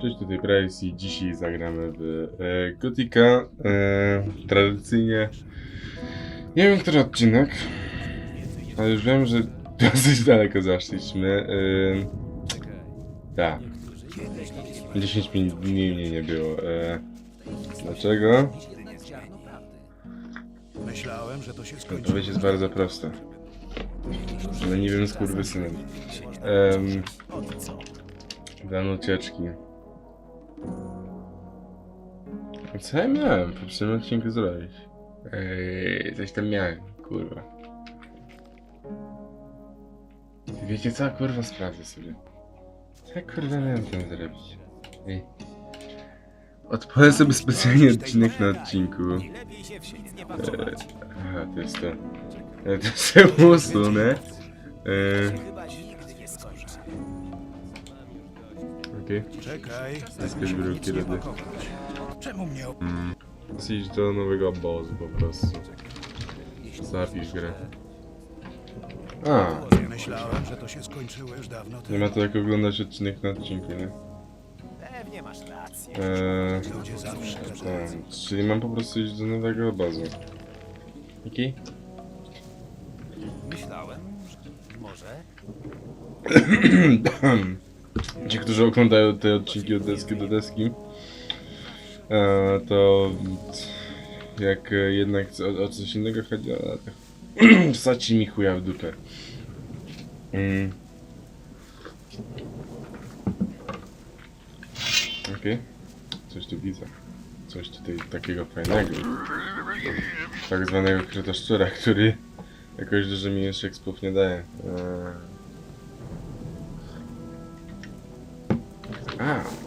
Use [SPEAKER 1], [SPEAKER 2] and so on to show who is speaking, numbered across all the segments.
[SPEAKER 1] Cześć, tutaj Bryce i dzisiaj zagramy w e, Gotika. E, tradycyjnie. Nie wiem, który odcinek, ale już wiem, że dosyć daleko zaszliśmy. E, tak. 10 minut dni mnie nie było. E, dlaczego?
[SPEAKER 2] Myślałem, że to się skończy.
[SPEAKER 1] Odpowiedź jest bardzo prosta. Ale nie wiem, skurwysynem. Um, plan ucieczki. Co ja miałem w poprzednim odcinku zrobić? Ej, coś tam miałem, kurwa. Wiecie co? Kurwa, sprawdzę sobie. Co ja kurwa miałem tam zrobić? Ej. Odpalę sobie specjalnie odcinek na odcinku. Eee, aha, to jest to. Ja to się usunę. Eee, Okej.
[SPEAKER 2] Czekaj,
[SPEAKER 1] Zyskać wyroki rady.
[SPEAKER 2] Czemu mnie ob...
[SPEAKER 1] Idź do nowego obozu po prostu. Zapisz grę. A,
[SPEAKER 2] Myślałem, że to się skończyło już dawno
[SPEAKER 1] nie
[SPEAKER 2] temu.
[SPEAKER 1] ma to jak oglądać odcinek na odcinku, nie?
[SPEAKER 3] Pewnie masz rację.
[SPEAKER 1] Eee,
[SPEAKER 2] Ludzie zawsze...
[SPEAKER 1] tam, czyli mam po prostu iść do nowego obozu. Jaki?
[SPEAKER 3] Myślałem, że może
[SPEAKER 1] Ci, którzy oglądają te odcinki od deski do deski, to jak e, jednak o, o coś innego chodzi, tak wsadźcie mi chuja w dupę. Mm. Okej, coś tu widzę. Coś tutaj takiego fajnego. Tak zwanego kretoszczura, który jakoś dużo mi jeszcze ekspów nie daje. Eee. A.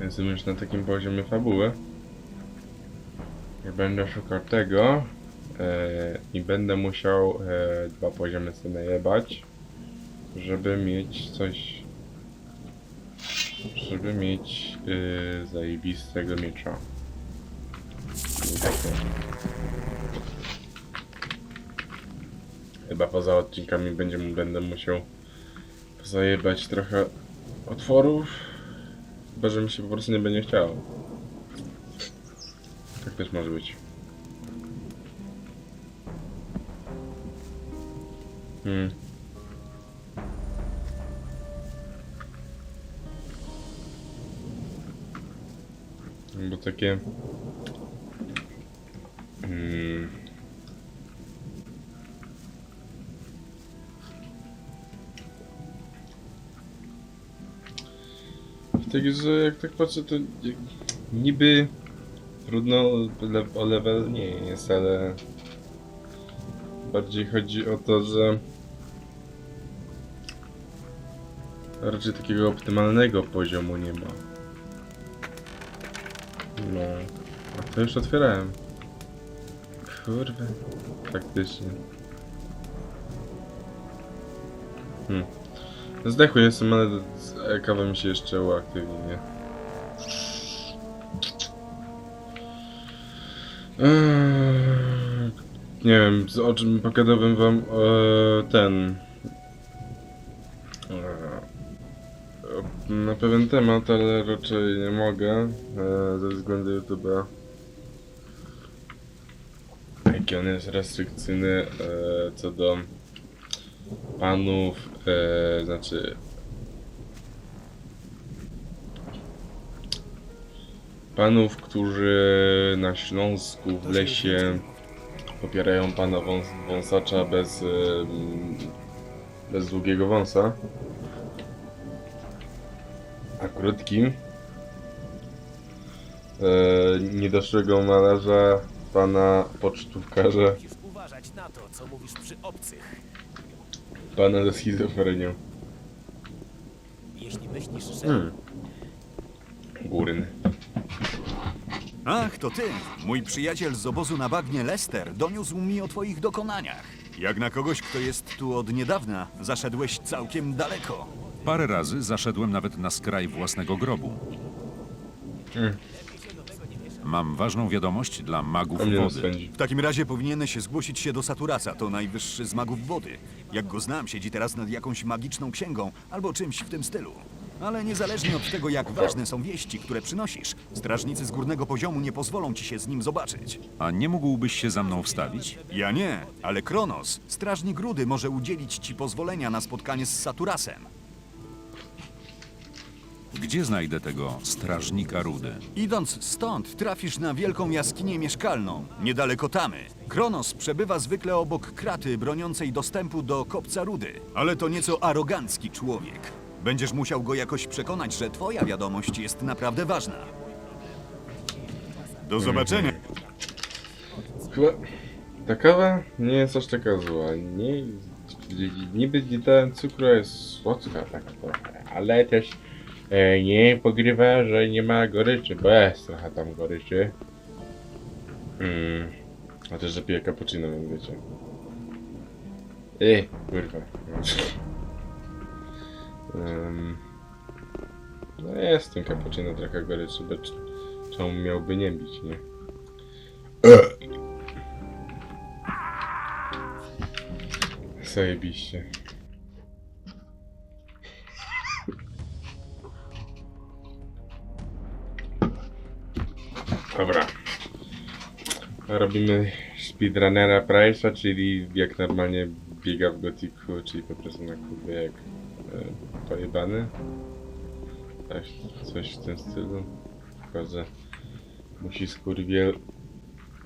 [SPEAKER 1] Jestem już na takim poziomie fabuły. I będę szukał tego. E, I będę musiał e, dwa poziomy sobie najebać. Żeby mieć coś. Żeby mieć e, zajebistego miecza. Chyba poza odcinkami będzie, będę musiał zajebać trochę otworów. Chyba, że mi się po prostu nie będzie chciało. Tak też może być. Hmm. Bo takie... Także jak tak patrzę, to niby trudno o level nie jest, ale bardziej chodzi o to, że raczej takiego optymalnego poziomu nie ma. No, a to już otwierałem. Kurwa, faktycznie. Zdechły jestem, ale z- kawa mi się jeszcze uaktywni? Eee, Nie wiem, z o czym pogadałbym wam e, ten... E, na pewien temat, ale raczej nie mogę e, ze względu YouTube'a. Jaki on jest restrykcyjny e, co do panów, e, znaczy panów, którzy na Śląsku w lesie popierają pana wąs wąsacza bez, em, bez długiego wąsa, a krótkim e, niedoszłego malarza pana pocztówkarza,
[SPEAKER 3] uważać na to, co mówisz przy obcych.
[SPEAKER 1] Pana ze schizofrenią.
[SPEAKER 3] Jeśli myślisz, że
[SPEAKER 1] Hmm. Górny.
[SPEAKER 4] Ach, to ty! Mój przyjaciel z obozu na bagnie Lester doniósł mi o twoich dokonaniach. Jak na kogoś, kto jest tu od niedawna, zaszedłeś całkiem daleko.
[SPEAKER 5] Parę razy zaszedłem nawet na skraj własnego grobu.
[SPEAKER 1] Mm.
[SPEAKER 5] Mam ważną wiadomość dla magów wody.
[SPEAKER 1] rozpędzi.
[SPEAKER 4] W takim razie powinieneś się zgłosić się do Saturaca, to najwyższy z magów wody. Jak go znam, siedzi teraz nad jakąś magiczną księgą albo czymś w tym stylu. Ale niezależnie od tego, jak ważne są wieści, które przynosisz, strażnicy z górnego poziomu nie pozwolą ci się z nim zobaczyć.
[SPEAKER 5] A nie mógłbyś się za mną wstawić?
[SPEAKER 4] Ja nie, ale Kronos, strażnik Rudy, może udzielić ci pozwolenia na spotkanie z Saturasem.
[SPEAKER 5] Gdzie znajdę tego strażnika rudy?
[SPEAKER 4] Idąc stąd, trafisz na wielką jaskinię mieszkalną, niedaleko Tamy. Kronos przebywa zwykle obok kraty broniącej dostępu do kopca rudy, ale to nieco arogancki człowiek. Będziesz musiał go jakoś przekonać, że twoja wiadomość jest naprawdę ważna. Do zobaczenia.
[SPEAKER 1] Chyba ta kawa nie jest aż taka zła. Nie, niby nie dałem cukru, a jest słodka taka trochę, ale też nie pogrywa, że nie ma goryczy, bo jest trochę tam goryczy. Mm. A też, że piję cappuccino, więc wiecie. Ej, kurwa. um, no jest ten cappuccino trochę goryczy, bo czemu miałby nie bić, nie? Zajebiście. Dobra. Robimy speedrunnera Price'a, czyli jak normalnie biega w gotiku, czyli po prostu na kubie jak e, pojebany. Tak, coś w tym stylu. Tylko, że musi skurwiel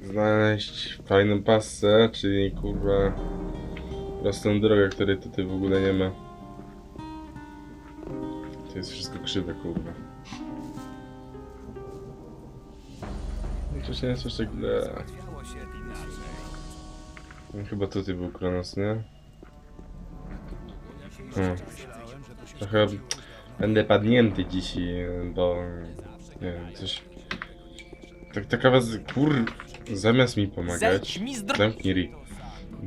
[SPEAKER 1] znaleźć fajną pasę, czyli kurwa prostą drogę, której tutaj w ogóle nie ma. To jest wszystko krzywe, kurwa. Chociaż nie jest tak źle. No, Chyba tutaj był Kronos, nie? Hmm. Trochę będę padnięty dzisiaj, bo nie wiem, coś... Tak, taka was, kur... Zamiast mi pomagać... Zamknij ryj.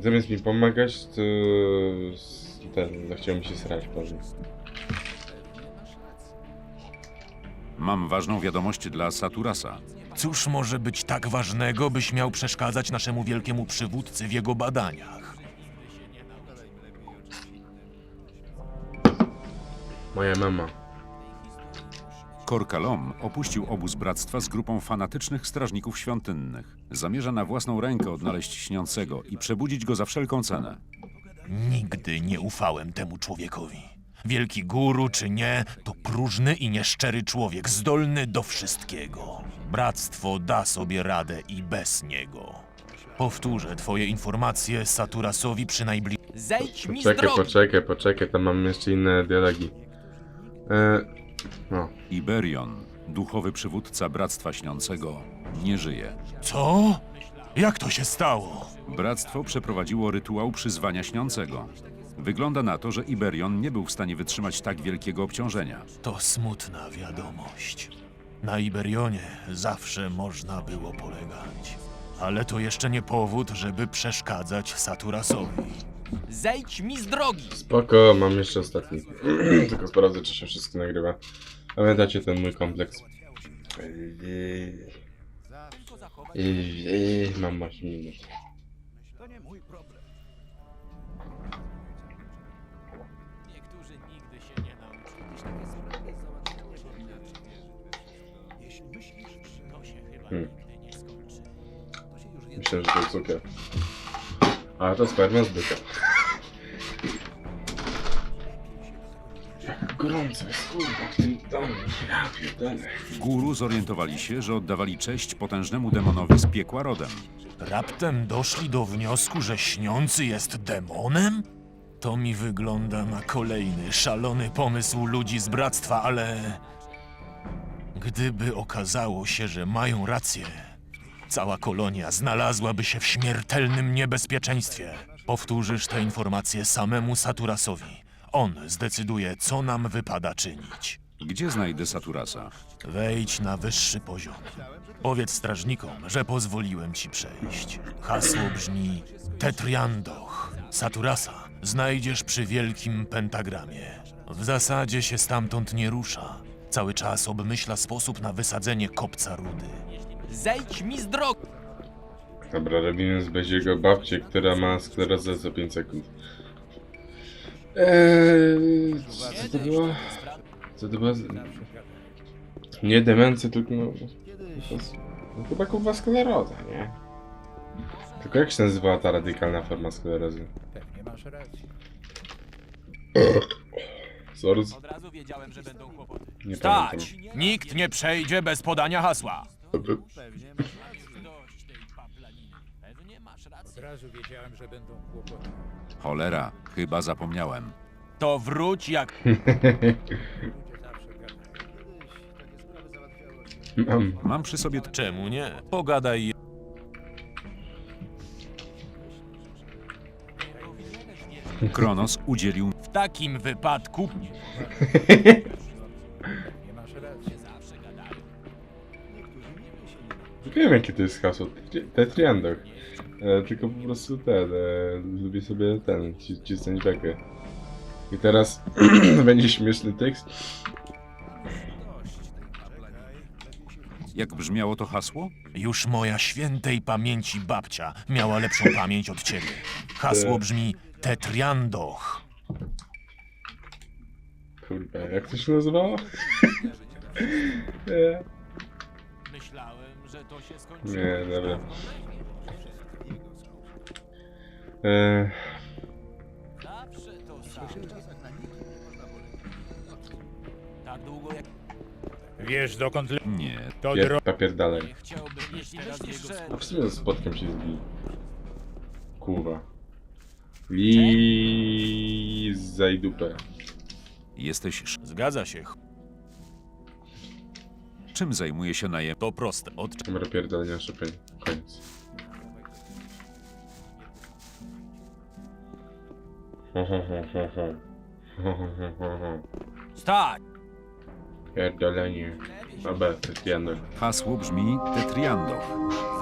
[SPEAKER 1] Zamiast mi pomagać, to... Ten, zachciał mi się srać, powiem.
[SPEAKER 5] Mam ważną wiadomość dla Saturasa.
[SPEAKER 6] Cóż może być tak ważnego, byś miał przeszkadzać naszemu wielkiemu przywódcy w jego badaniach?
[SPEAKER 1] Moja mama.
[SPEAKER 5] Korkalom opuścił obóz bractwa z grupą fanatycznych strażników świątynnych. Zamierza na własną rękę odnaleźć śniącego i przebudzić go za wszelką cenę.
[SPEAKER 6] Nigdy nie ufałem temu człowiekowi. Wielki guru czy nie, to próżny i nieszczery człowiek, zdolny do wszystkiego. Bractwo da sobie radę i bez niego. Powtórzę twoje informacje Saturasowi przy najbliższym.
[SPEAKER 3] Zejdź mi z
[SPEAKER 1] Poczekaj,
[SPEAKER 3] drogi!
[SPEAKER 1] poczekaj, poczekaj, tam mam jeszcze inne dialogi. E, no,
[SPEAKER 5] Iberion, duchowy przywódca Bractwa Śniącego, nie żyje.
[SPEAKER 6] Co? Jak to się stało?
[SPEAKER 5] Bractwo przeprowadziło rytuał przyzwania Śniącego. Wygląda na to, że Iberion nie był w stanie wytrzymać tak wielkiego obciążenia.
[SPEAKER 6] To smutna wiadomość. Na Iberionie zawsze można było polegać. Ale to jeszcze nie powód, żeby przeszkadzać Saturasowi.
[SPEAKER 3] Zejdź mi z drogi!
[SPEAKER 1] spoko, mam jeszcze ostatni. Tylko sprawdzę, czy się wszystko nagrywa. Pamiętacie ten mój kompleks? Eee, eee, eee, Mam 8 minut. Hmm.
[SPEAKER 3] nigdy nie skończy.
[SPEAKER 1] Myślę, że to cukier. A to sperma z byka. Jak gorąco jest, kurwa, w tym domu. Ja pierdolę.
[SPEAKER 5] Guru zorientowali się, że oddawali cześć potężnemu demonowi z piekła rodem.
[SPEAKER 6] Raptem doszli do wniosku, że śniący jest demonem? To mi wygląda na kolejny szalony pomysł ludzi z bractwa, ale. Gdyby okazało się, że mają rację, cała kolonia znalazłaby się w śmiertelnym niebezpieczeństwie. Powtórzysz te informacje samemu Saturasowi. On zdecyduje, co nam wypada czynić.
[SPEAKER 5] Gdzie znajdę Saturasa?
[SPEAKER 6] Wejdź na wyższy poziom. Powiedz strażnikom, że pozwoliłem ci przejść. Hasło brzmi Tetriandoch. Saturasa znajdziesz przy wielkim pentagramie. W zasadzie się stamtąd nie rusza. Cały czas obmyśla sposób na wysadzenie kopca rudy.
[SPEAKER 3] Zejdź mi z drogi!
[SPEAKER 1] Dobra, robimy z Beziego babcię, która ma sklerozę za 5 sekund. Eee, co to było? Co to była za... Nie demencja, tylko no... No, chyba kurwa skleroza, nie? Tylko jak się nazywała ta radykalna forma sklerozy?
[SPEAKER 2] Pewnie masz rację.
[SPEAKER 1] Sors?
[SPEAKER 3] Od razu wiedziałem, że będą kłopoty.
[SPEAKER 1] Nie
[SPEAKER 6] Stać! Nikt nie przejdzie bez podania hasła.
[SPEAKER 1] pamiętam.
[SPEAKER 3] Dość tej paplaniny. Pewnie masz
[SPEAKER 2] Od
[SPEAKER 3] rację.
[SPEAKER 2] razu wiedziałem, że będą kłopoty.
[SPEAKER 5] Cholera, chyba zapomniałem.
[SPEAKER 6] To wróć jak...
[SPEAKER 2] Ludzie zawsze gadają.
[SPEAKER 1] Mam.
[SPEAKER 5] Mam przy sobie
[SPEAKER 6] Czemu nie? Pogadaj.
[SPEAKER 5] Kronos udzielił
[SPEAKER 6] W takim wypadku
[SPEAKER 2] Nie masz rację.
[SPEAKER 1] Wiem jakie to jest hasło. Tri- Tetriandok. E, tylko po prostu ten, e, lubię sobie ten, ci- cisnąć bekę. I teraz będzie śmieszny tekst.
[SPEAKER 5] Jak brzmiało to hasło?
[SPEAKER 6] już moja świętej pamięci babcia miała lepszą pamięć od ciebie. Hasło brzmi Tetriandoch.
[SPEAKER 1] Kurwa, jak to się nazywało? Nie,
[SPEAKER 3] Myślałem, że to się skończyło.
[SPEAKER 1] nie, dobra. E,
[SPEAKER 3] Zawsze to samo. Tak długo jak
[SPEAKER 2] Wiesz dokąd le...
[SPEAKER 5] Nie.
[SPEAKER 2] To
[SPEAKER 1] pier,
[SPEAKER 2] dro...
[SPEAKER 1] papier dalej.
[SPEAKER 3] nie chciałbym jeśli teraz
[SPEAKER 1] A
[SPEAKER 3] jego
[SPEAKER 1] w sumie spotkam się z Li. Kurwa. Li... Zaj dupę.
[SPEAKER 5] Jesteś... sz-
[SPEAKER 6] Zgadza się. ch-
[SPEAKER 5] Czym zajmuje się najem?
[SPEAKER 6] To proste. Od
[SPEAKER 1] Numer pierdolenia szczepień. Koniec. Ho, ho, ho, ho, ho. Ho, ho, ho, ho, ho.
[SPEAKER 6] Stać!
[SPEAKER 1] Pierdolenie. Dobra, Janek.
[SPEAKER 5] Hasło brzmi Tetriandoch.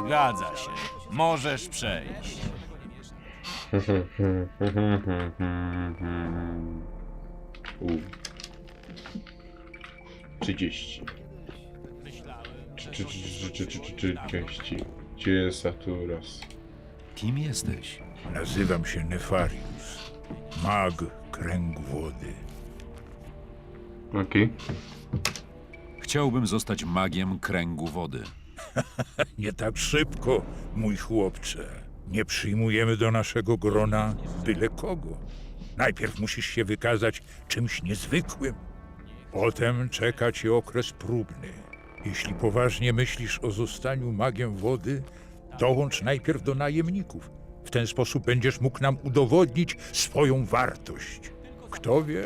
[SPEAKER 6] Zgadza się. Możesz przejść.
[SPEAKER 1] U. 30.
[SPEAKER 3] myślałem,
[SPEAKER 1] Czy, czy, czy, czy, czy, czy, czy, części. Gdzie jest Saturas?
[SPEAKER 5] Kim jesteś?
[SPEAKER 7] Nazywam się Nefarius, mag kręgu wody.
[SPEAKER 1] Okej.
[SPEAKER 5] Chciałbym zostać magiem kręgu wody.
[SPEAKER 7] Nie tak szybko, mój chłopcze. Nie przyjmujemy do naszego grona byle kogo. Najpierw musisz się wykazać czymś niezwykłym. Potem czeka cię okres próbny. Jeśli poważnie myślisz o zostaniu magiem wody, dołącz najpierw do najemników. W ten sposób będziesz mógł nam udowodnić swoją wartość. Kto wie,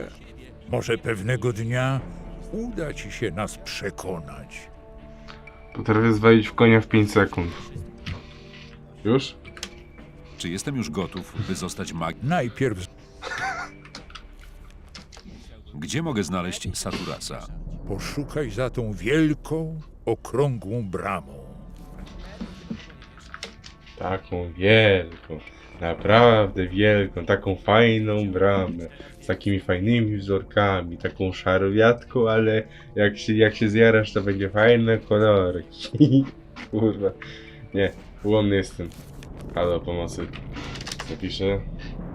[SPEAKER 7] może pewnego dnia uda ci się nas przekonać.
[SPEAKER 1] Potrafię zwalić w konia w 5 sekund. Już?
[SPEAKER 5] Czy jestem już gotów, by zostać magiem?
[SPEAKER 7] Najpierw
[SPEAKER 5] Gdzie mogę znaleźć Saturasa?
[SPEAKER 7] poszukaj za tą wielką, okrągłą bramą.
[SPEAKER 1] Taką wielką. Naprawdę wielką. Taką fajną bramę. Z takimi fajnymi wzorkami. Taką szarwiatką, ale jak się, jak się zjarasz, to będzie fajne kolorki. Kurwa. Nie, ułomny jestem. Halo, pomocy. Zapiszę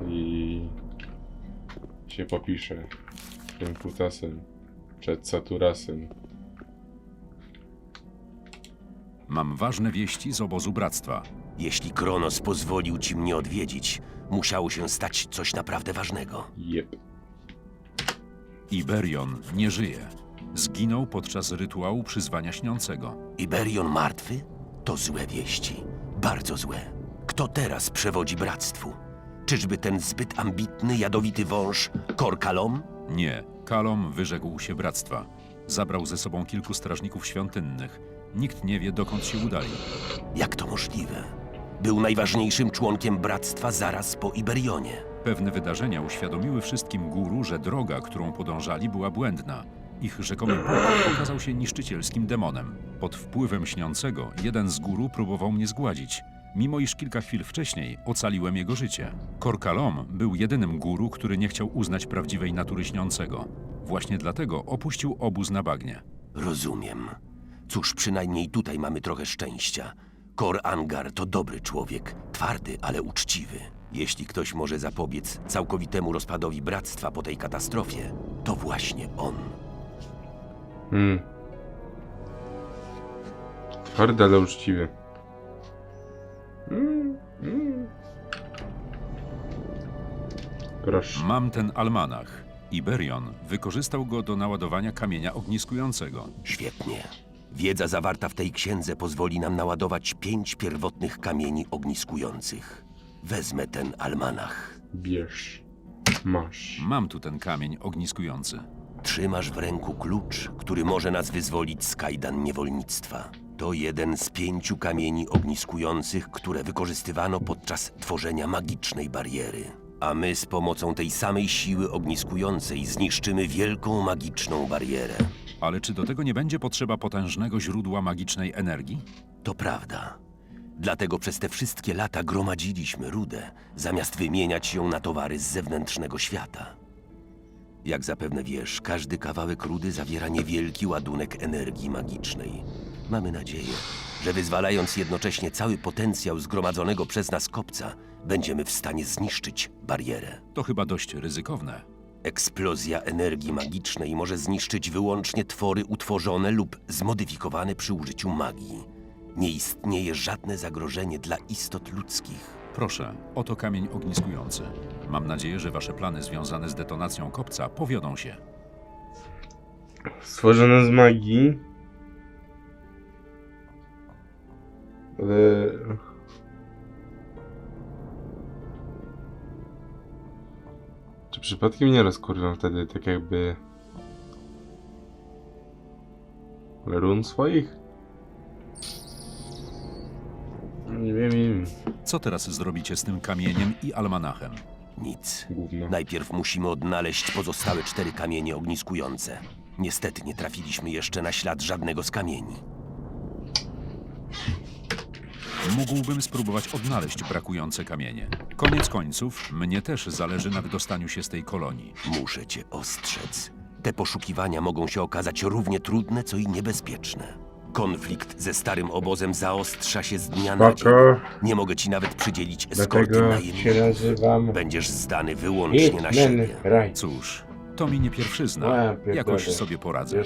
[SPEAKER 1] i się popiszę tym kutasem przed Saturasem.
[SPEAKER 5] Mam ważne wieści z obozu bractwa.
[SPEAKER 8] Jeśli Kronos pozwolił ci mnie odwiedzić, musiało się stać coś naprawdę ważnego.
[SPEAKER 1] Jep.
[SPEAKER 5] Iberion nie żyje. Zginął podczas rytuału przyzwania śniącego.
[SPEAKER 8] Iberion martwy? To złe wieści. Bardzo złe. Kto teraz przewodzi bractwu? Czyżby ten zbyt ambitny, jadowity wąż Korkalom?
[SPEAKER 5] Nie, Kalom wyrzekł się bractwa. Zabrał ze sobą kilku strażników świątynnych. Nikt nie wie, dokąd się udali.
[SPEAKER 8] Jak to możliwe? Był najważniejszym członkiem bractwa zaraz po Iberionie.
[SPEAKER 5] Pewne wydarzenia uświadomiły wszystkim guru, że droga, którą podążali, była błędna. Ich rzekomy Bóg okazał się niszczycielskim demonem. Pod wpływem śniącego jeden z guru próbował mnie zgładzić, mimo iż kilka chwil wcześniej ocaliłem jego życie. Korkalom był jedynym guru, który nie chciał uznać prawdziwej natury śniącego. Właśnie dlatego opuścił obóz na bagnie.
[SPEAKER 8] Rozumiem. Cóż, przynajmniej tutaj mamy trochę szczęścia. Kor Angar to dobry człowiek, twardy, ale uczciwy. Jeśli ktoś może zapobiec całkowitemu rozpadowi bractwa po tej katastrofie, to właśnie on.
[SPEAKER 1] Hmm. Twardy, ale uczciwy. Proszę.
[SPEAKER 5] Mam ten almanach. Iberion wykorzystał go do naładowania kamienia ogniskującego.
[SPEAKER 8] Świetnie. Wiedza zawarta w tej księdze pozwoli nam naładować pięć pierwotnych kamieni ogniskujących. Wezmę ten almanach.
[SPEAKER 1] Bierz. Masz.
[SPEAKER 5] Mam tu ten kamień ogniskujący.
[SPEAKER 8] Trzymasz w ręku klucz, który może nas wyzwolić z kajdan niewolnictwa. To jeden z pięciu kamieni ogniskujących, które wykorzystywano podczas tworzenia magicznej bariery. A my z pomocą tej samej siły ogniskującej zniszczymy wielką magiczną barierę.
[SPEAKER 5] Ale czy do tego nie będzie potrzeba potężnego źródła magicznej energii?
[SPEAKER 8] To prawda. Dlatego przez te wszystkie lata gromadziliśmy rudę, zamiast wymieniać ją na towary z zewnętrznego świata. Jak zapewne wiesz, każdy kawałek rudy zawiera niewielki ładunek energii magicznej. Mamy nadzieję, że wyzwalając jednocześnie cały potencjał zgromadzonego przez nas kopca, będziemy w stanie zniszczyć barierę.
[SPEAKER 5] To chyba dość ryzykowne.
[SPEAKER 8] Eksplozja energii magicznej może zniszczyć wyłącznie twory utworzone lub zmodyfikowane przy użyciu magii. Nie istnieje żadne zagrożenie dla istot ludzkich.
[SPEAKER 5] Proszę, oto kamień ogniskujący. Mam nadzieję, że wasze plany związane z detonacją kopca powiodą się.
[SPEAKER 1] Stworzone z magii. Ale... Czy przypadkiem nie rozkurwam wtedy tak jakby... Run swoich? Nie wiem, nie wiem.
[SPEAKER 5] Co teraz zrobicie z tym kamieniem i almanachem?
[SPEAKER 8] Nic.
[SPEAKER 1] Gówno.
[SPEAKER 8] Najpierw musimy odnaleźć pozostałe cztery kamienie ogniskujące. Niestety nie trafiliśmy jeszcze na ślad żadnego z kamieni.
[SPEAKER 5] Mógłbym spróbować odnaleźć brakujące kamienie. Koniec końców, mnie też zależy na wydostaniu się z tej kolonii.
[SPEAKER 8] Muszę cię ostrzec. Te poszukiwania mogą się okazać równie trudne, co i niebezpieczne. Konflikt ze starym obozem zaostrza się z dnia na dzień.
[SPEAKER 1] Spoko.
[SPEAKER 8] Nie mogę ci nawet przydzielić eskorty
[SPEAKER 1] Dlatego się
[SPEAKER 8] najemników.
[SPEAKER 1] nazywam
[SPEAKER 8] Będziesz zdany wyłącznie na
[SPEAKER 1] Hitman
[SPEAKER 8] siebie.
[SPEAKER 1] Right.
[SPEAKER 5] Cóż, to mi nie
[SPEAKER 1] A,
[SPEAKER 5] pierwszyzna.
[SPEAKER 1] pierdolę.
[SPEAKER 5] Jakoś sobie poradzę.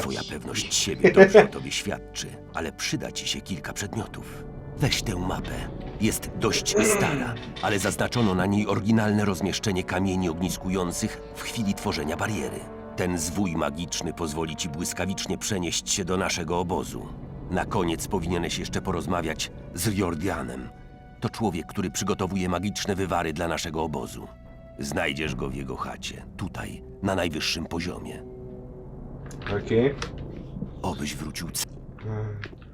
[SPEAKER 8] Twoja pewność siebie dobrze o tobie świadczy, ale przyda ci się kilka przedmiotów. Weź tę mapę. Jest dość stara, ale zaznaczono na niej oryginalne rozmieszczenie kamieni ogniskujących w chwili tworzenia bariery. Ten zwój magiczny pozwoli ci błyskawicznie przenieść się do naszego obozu. Na koniec powinieneś jeszcze porozmawiać z Riordianem. To człowiek, który przygotowuje magiczne wywary dla naszego obozu. Znajdziesz go w jego chacie, tutaj, na najwyższym poziomie.
[SPEAKER 1] Okej.
[SPEAKER 8] Obyś wrócił c-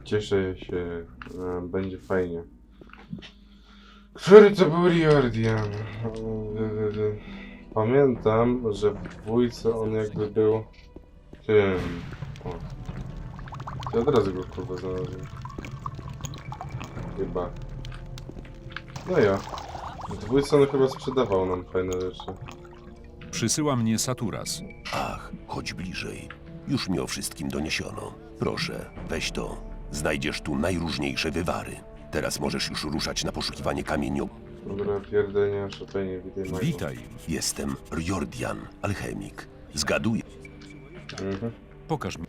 [SPEAKER 1] Cieszę się. Będzie fajnie. Który to był Riordian? Pamiętam, że w dwójce on jakby był tym. O. Ja od razu go kurwa znalazłem. Chyba. No ja. W dwójce on chyba sprzedawał nam fajne rzeczy.
[SPEAKER 5] Przysyła mnie Saturas.
[SPEAKER 8] Ach, chodź bliżej. Już mi o wszystkim doniesiono. Proszę, weź to. Znajdziesz tu najróżniejsze wywary. Teraz możesz już ruszać na poszukiwanie kamieniu.
[SPEAKER 1] Dobra, pierdolenia, szopenie, witaj Michael.
[SPEAKER 5] Witaj.
[SPEAKER 8] Jestem Riordian, alchemik. Zgaduję.
[SPEAKER 1] Mhm.
[SPEAKER 5] Pokaż mi.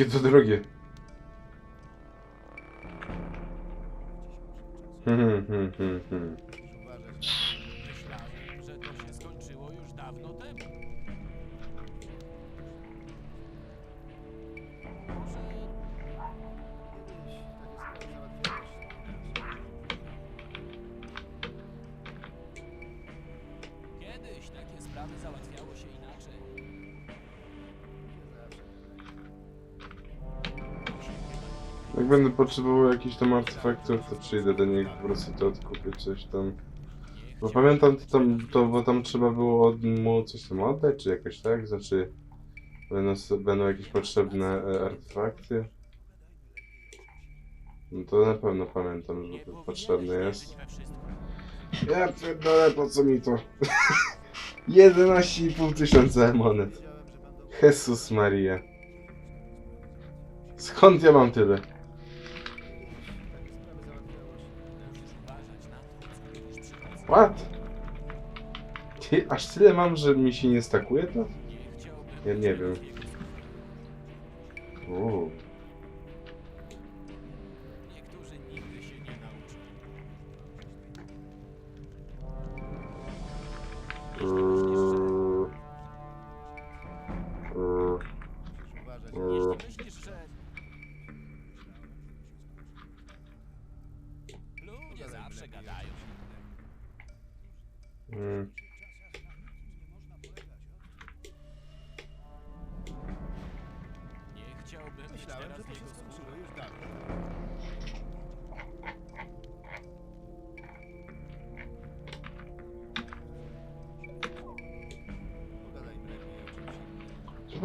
[SPEAKER 1] Jakie to drogie. Hmm, Jak będę potrzebował jakichś tam artefaktów, to przyjdę do niego po prostu to odkupię coś tam. Bo pamiętam to tam, to, bo tam trzeba było od mu coś tam oddać, czy jakoś tak? Znaczy, będą, będą jakieś potrzebne e, artefakty. No to na pewno pamiętam, że to potrzebne jest. Ja pierdolę, po co mi to? 11,5 tysiąca monet. Jesus Maria. Skąd ja mam tyle? What? Ty, aż tyle mam, że mi się nie stakuje to? Ja nie wiem. Uuu.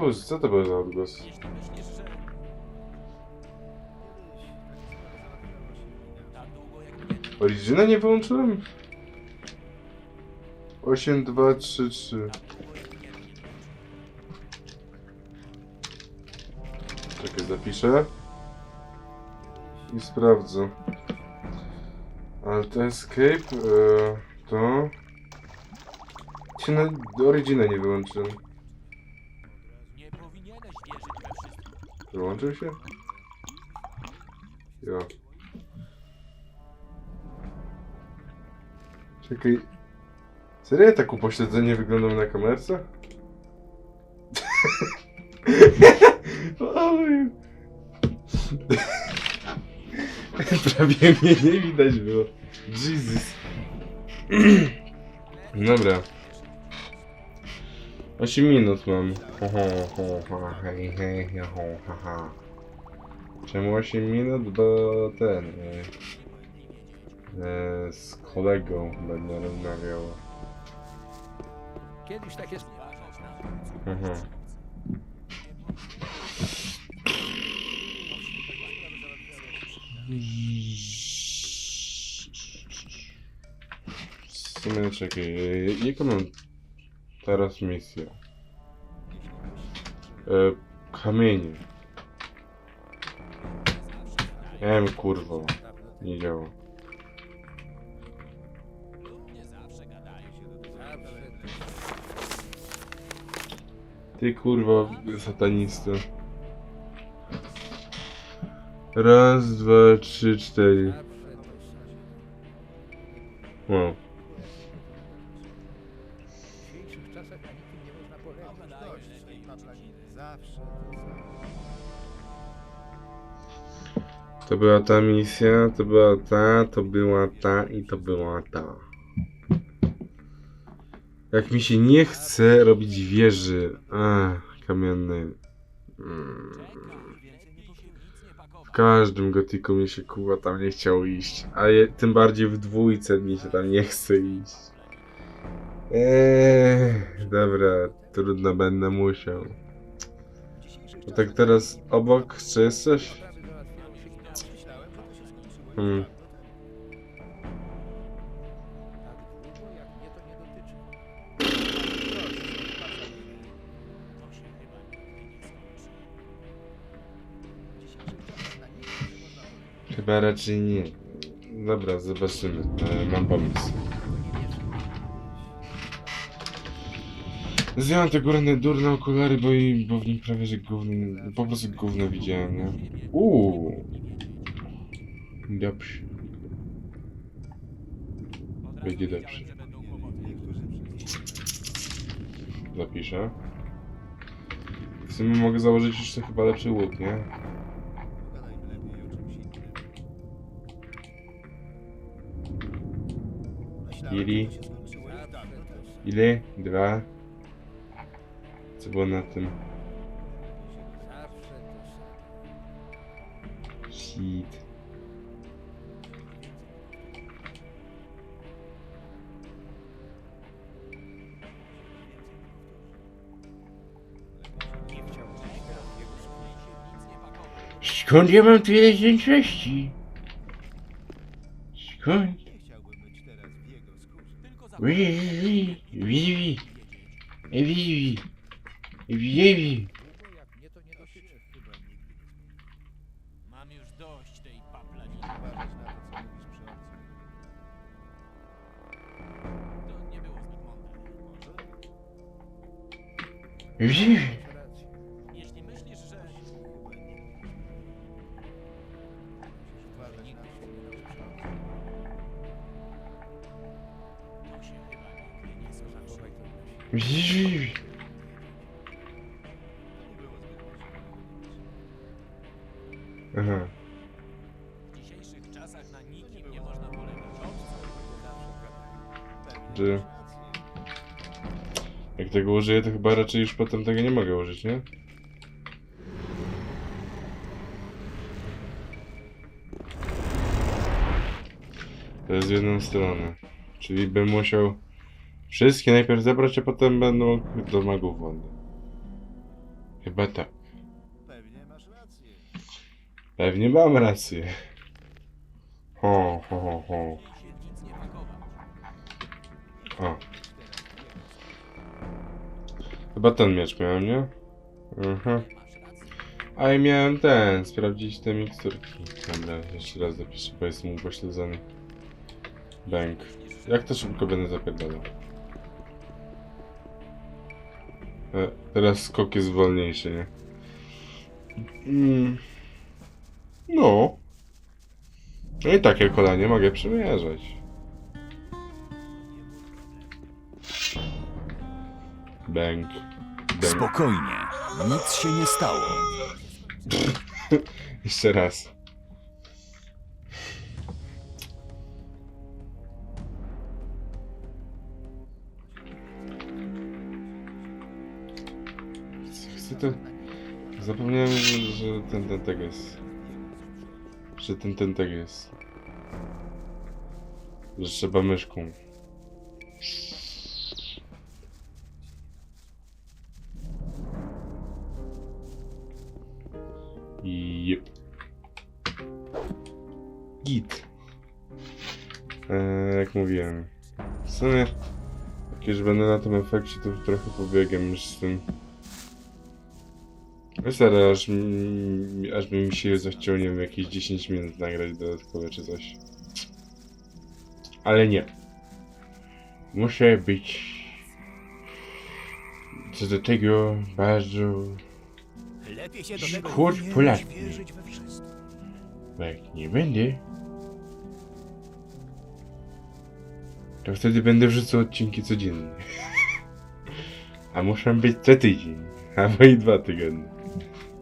[SPEAKER 1] Co, było, co to był za odgłos? Origina nie wyłączyłem? 8, 2, 3, 3. Czekaj, zapiszę. I sprawdzę. Alt Escape, e, to... Się na Origina nie wyłączyłem. Wyłączył się? Ja. Czekaj. Serio tak upośledzenie wyglądał na kamerce? Prawie mnie nie widać było. Jesus. Dobra. 8 minut mam. Ho, ho, ho, hej, hej, ho, ha, ha. Czemu 8 minut? Bo ten... E, e, z kolegą będę rozmawiał.
[SPEAKER 2] Kiedyś
[SPEAKER 3] na to.
[SPEAKER 1] Aha. W sumie czekaj, e, jaką mam teraz misję? E, kamienie. Wiem, kurwa. Nie działa. Ty kurwa satanista. Raz, dwa, trzy, cztery. Wow.
[SPEAKER 2] Czasach na nikim nie można polegać.
[SPEAKER 3] Dziny.
[SPEAKER 2] Zawsze.
[SPEAKER 1] To była ta misja, to była ta, to była ta i to była ta. Jak mi się nie chce robić wieży ach, kamiennej. Mm. W każdym gotiku mi się kuwa tam nie chciało iść. A je, tym bardziej w dwójce mi się tam nie chce iść. Eee, dobra, trudno będę musiał. To tak teraz obok, czy jest coś? Hmm.
[SPEAKER 3] Chyba
[SPEAKER 1] raczej nie. Dobra, zobaczymy. E, mam pomysł. Zdjąłem te górne durne okulary, bo, i, bo w nich prawie że gówno, po prostu gówno widziałem, nie? Uuu. Dobrze. Będzie dobrze. Zapiszę. W sumie mogę założyć jeszcze chyba lepszy łuk, nie? Ili? Ile? Dwa? Co było na tym? Shit. Skąd ja mam tyle zręczności? Skąd? Oui, oui, oui, oui. Oui, oui. Oui, Czy... Jak tego użyję, to chyba raczej już potem tego nie mogę użyć, nie? To jest w jedną stronę. Czyli bym musiał wszystkie najpierw zebrać, a potem będą do magów wody. Chyba tak.
[SPEAKER 2] Pewnie masz rację.
[SPEAKER 1] Pewnie mam rację. Ho, ho, ho, ho. O. Chyba ten miecz miałem, nie? Mhm. A i miałem ten, sprawdzić te miksturki. Dobra, jeszcze raz zapiszę, bo jestem upośledzony. Bęk. Jak to szybko będę zapierdalał? E, teraz skok jest wolniejszy, nie? Mm. No. No i takie kolanie mogę przymierzać. Bęk. Bęk.
[SPEAKER 4] Spokojnie, nic się nie stało.
[SPEAKER 1] Jeszcze raz. Chcę to... Zapomniałem, że ten, ten tego jest. Że ten, ten tego jest. Że trzeba myszką. Eee, jak mówiłem. W sumie, jak już będę na tym efekcie, to trochę pobiegiem już z tym. Wystarczy, aż, mi- aż by mi się zachciało, nie wiem, jakieś 10 minut nagrać dodatkowe czy coś. Ale nie. Muszę być co do tego bardzo
[SPEAKER 3] Lepiej się do tego nie wierzyć we wszystko.
[SPEAKER 1] Bo jak nie będę, to wtedy będę wrzucał odcinki codziennie. A muszą być co tydzień, albo i dwa tygodnie.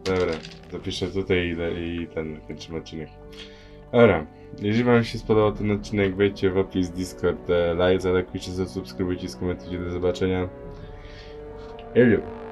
[SPEAKER 1] Dobra, zapiszę tutaj i, i ten, kończymy odcinek. Dobra, jeżeli wam się spodobał ten odcinek, wejdźcie w opis Discord, like, zalekujcie, zasubskrybujcie, skomentujcie, do zobaczenia. Hello.